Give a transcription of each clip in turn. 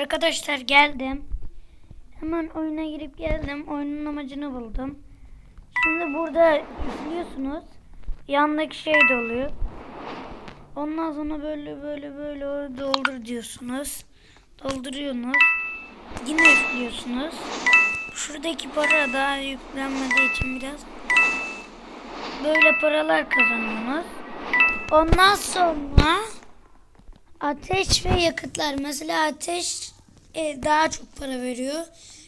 Arkadaşlar geldim. Hemen oyuna girip geldim. Oyunun amacını buldum. Şimdi burada izliyorsunuz. Yandaki şey doluyor. Ondan sonra böyle böyle böyle doldur diyorsunuz. Dolduruyorsunuz. Yine yüklüyorsunuz. Şuradaki para daha yüklenmediği için biraz böyle paralar kazanıyorsunuz. Ondan sonra ateş ve yakıtlar. Mesela ateş e, daha çok para veriyor.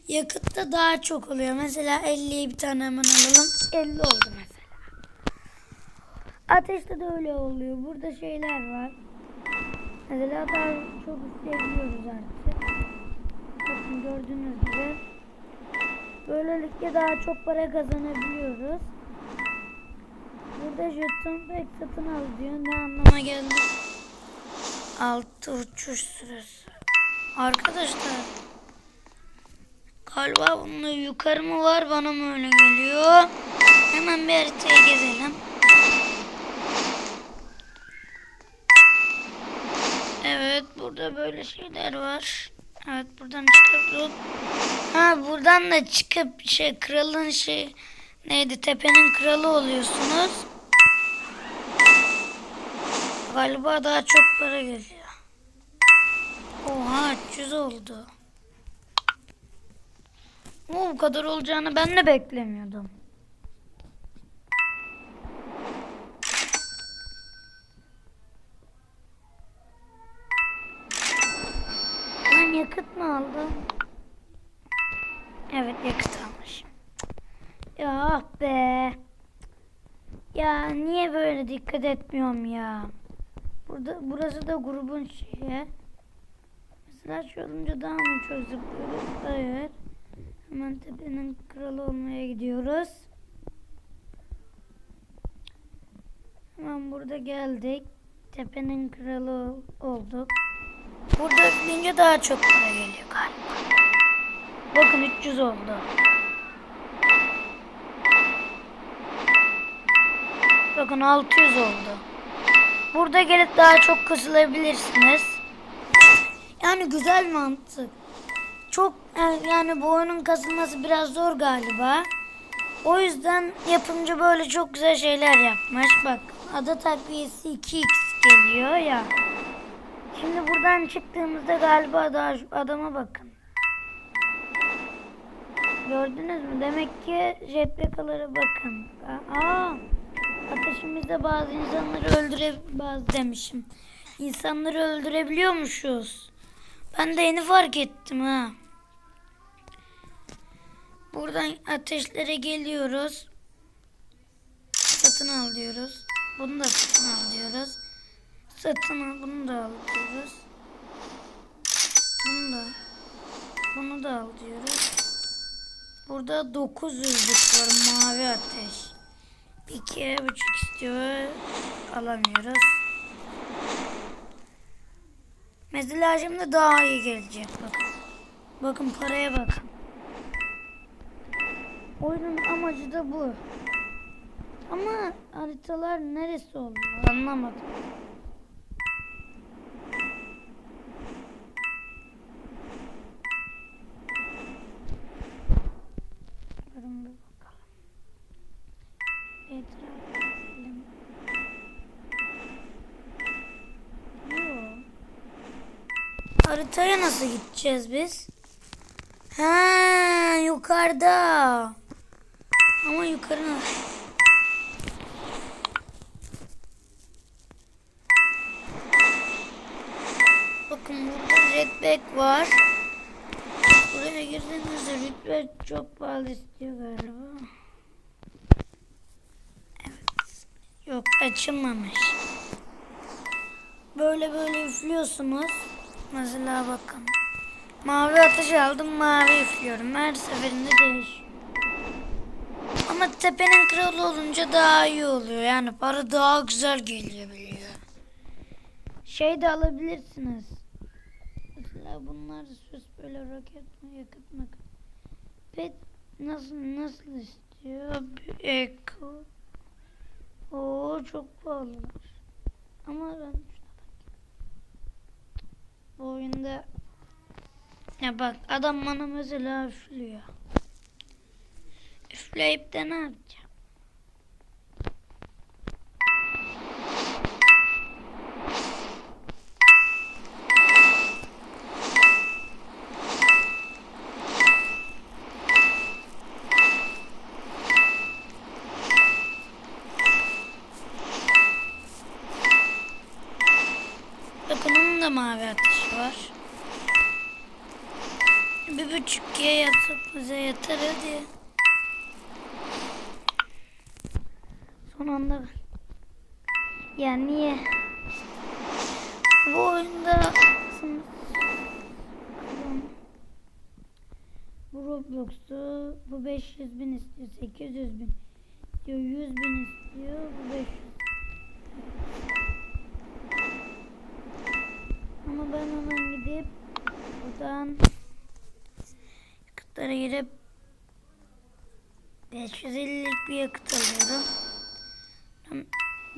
Yakıt da daha çok oluyor. Mesela 50'yi bir tane hemen alalım. 50 oldu mesela. Ateşte de öyle oluyor. Burada şeyler var. Mesela daha çok isteyebiliyoruz artık. Bakın gördüğünüz gibi. Böylelikle daha çok para kazanabiliyoruz. Burada jeton pek satın al diyor. Ne anlama geldi? Altı uçuş süresi. Arkadaşlar. Galiba bunun yukarı mı var bana mı öyle geliyor? Hemen bir haritayı gezelim. Evet burada böyle şeyler var. Evet buradan çıkıp ha buradan da çıkıp şey kralın şey neydi tepenin kralı oluyorsunuz. Galiba daha çok para geliyor. Oha 300 oldu. O bu kadar olacağını ben de beklemiyordum. Lan yakıt mı aldım? Evet yakıt almışım. Ya ah be. Ya niye böyle dikkat etmiyorum ya? Burada burası da grubun şeyi. Mesela şu olunca daha mı zıplıyoruz? Evet. Hemen tepenin kralı olmaya gidiyoruz. Hemen burada geldik. Tepenin kralı olduk. Burada üfleyince daha çok para geliyor galiba. Bakın 300 oldu. Bakın 600 oldu. Burada gelip daha çok kasılabilirsiniz. Yani güzel mantık. Çok yani bu oyunun kasılması biraz zor galiba. O yüzden yapımcı böyle çok güzel şeyler yapmış. Bak ada takviyesi 2x geliyor ya. Şimdi buradan çıktığımızda galiba daha adama bakın. Gördünüz mü? Demek ki jetpack'lara bakın. Aa, ateşimizde bazı insanları öldüre bazı demişim. İnsanları öldürebiliyormuşuz. Ben de yeni fark ettim ha. Buradan ateşlere geliyoruz. Satın al diyoruz. Bunu da satın al diyoruz. Satın al bunu da al diyoruz. Bunu da bunu da al diyoruz. Burada 900'lük var mavi ateş. 2 buçuk istiyor. Alamıyoruz. Mesela şimdi daha iyi gelecek bakın. Bakın paraya bakın. Oyunun amacı da bu. Ama haritalar neresi oluyor anlamadım. Haritaya nasıl gideceğiz biz? Ha yukarıda. Ama yukarı nasıl? Bakın burada jetpack var. Buraya girdiğinizde rütbe çok pahalı istiyor galiba. Yok açılmamış. Böyle böyle üflüyorsunuz. Mesela bakın. Mavi ateş aldım mavi üflüyorum. Her seferinde değişiyor. Ama tepenin kralı olunca daha iyi oluyor. Yani para daha güzel geliyor biliyor. Şey de alabilirsiniz. Mesela bunlar süs böyle roket mi yakıt mı? Pet nasıl nasıl istiyor? Bir Eko. Oo çok pahalılar. Ama ben. Bu oyunda Ya bak adam bana mesela üflüyor. Üfleyip de ne yapacağım? Bir buçuk G yapsak bize yeter hadi. Son anda ya niye? Bu oyunda bu Roblox'u bu 500 bin istiyor 800 bin istiyor 100 bin istiyor bu 500 ama ben hemen gidip buradan yakıtlara girip 550'lik bir yakıt alıyorum.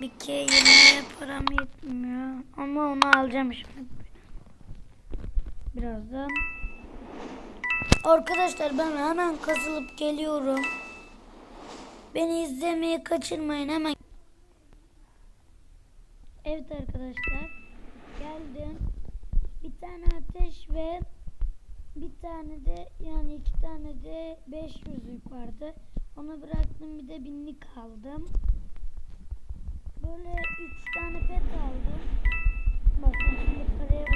Bir K yemeğe param yetmiyor. Ama onu alacağım şimdi. Birazdan. Arkadaşlar ben hemen kasılıp geliyorum. Beni izlemeyi kaçırmayın hemen. Evet arkadaşlar. Geldim. Bir tane ateş ve bir tane de yani iki tane de 500'lük vardı. Onu bıraktım bir de binlik aldım. Böyle üç tane pet aldım. Bakın şimdi paraya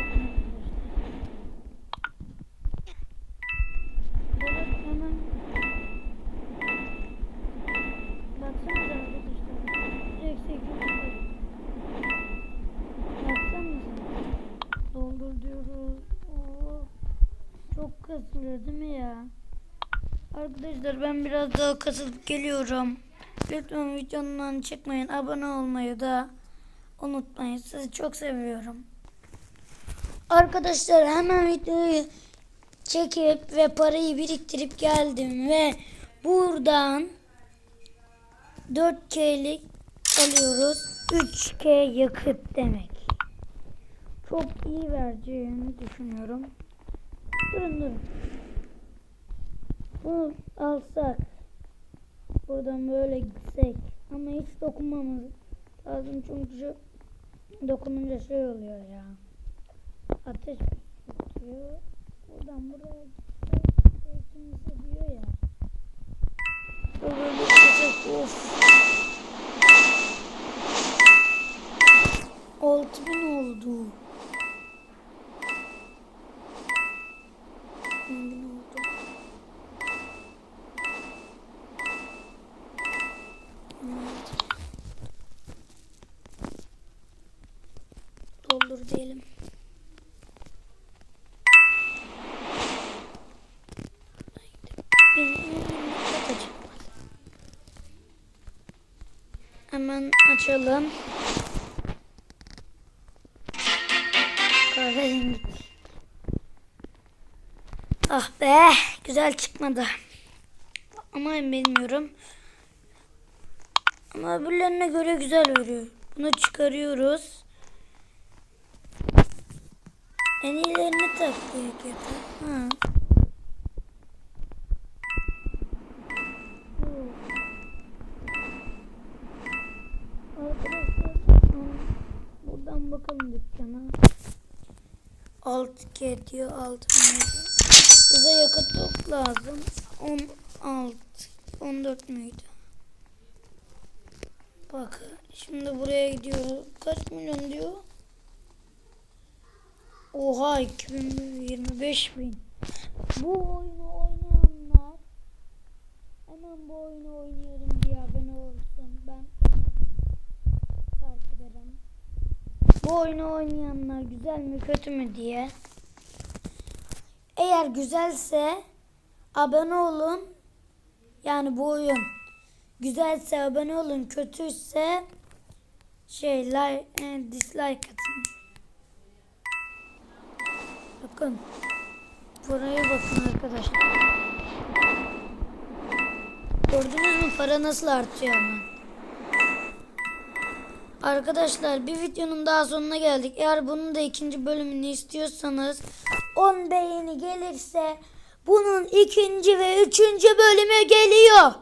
Arkadaşlar ben biraz daha kasılıp geliyorum. Lütfen videomdan çıkmayın. Abone olmayı da unutmayın. Sizi çok seviyorum. Arkadaşlar hemen videoyu çekip ve parayı biriktirip geldim ve buradan 4K'lik alıyoruz. 3K yakıt demek. Çok iyi vereceğini düşünüyorum. Durun durun. Bunu alsak. Buradan böyle gitsek. Ama hiç dokunmamız lazım çünkü dokununca şey oluyor ya. Ateş tutuyor. Buradan buraya gitsek. Ikimize diyor ya. Böyle gitsek of. 6000 oldu. Doldur diyelim. Hemen açalım. Ah be, güzel çıkmadı. Ama bilmiyorum. Ama öbürlerine göre güzel veriyor. Bunu çıkarıyoruz. En iyilerini taktık ya. Ha. Arkadaşlar buradan bakalım dükkana. 6G diyor 6 Bize yakıt çok lazım. 16 14 müydü? Bak şimdi buraya gidiyoruz. Kaç milyon diyor? Oha 2025 bin. Bu oyunu oynayanlar hemen bu oyunu oynuyorum diye abone olsun. Ben fark ederim. Bu oyunu oynayanlar güzel mi kötü mü diye. Eğer güzelse abone olun. Yani bu oyun güzelse abone olun. Kötüyse şey like, e, dislike atın. Bakın. Buraya bakın arkadaşlar. Gördünüz mü para nasıl artıyor hemen. Arkadaşlar bir videonun daha sonuna geldik. Eğer bunun da ikinci bölümünü istiyorsanız 10 beğeni gelirse bunun ikinci ve üçüncü bölümü geliyor.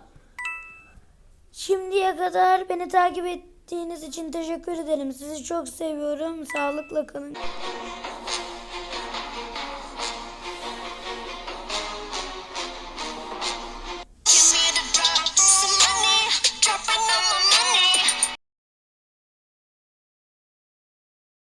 Şimdiye kadar beni takip ettiğiniz için teşekkür ederim. Sizi çok seviyorum. Sağlıkla kalın.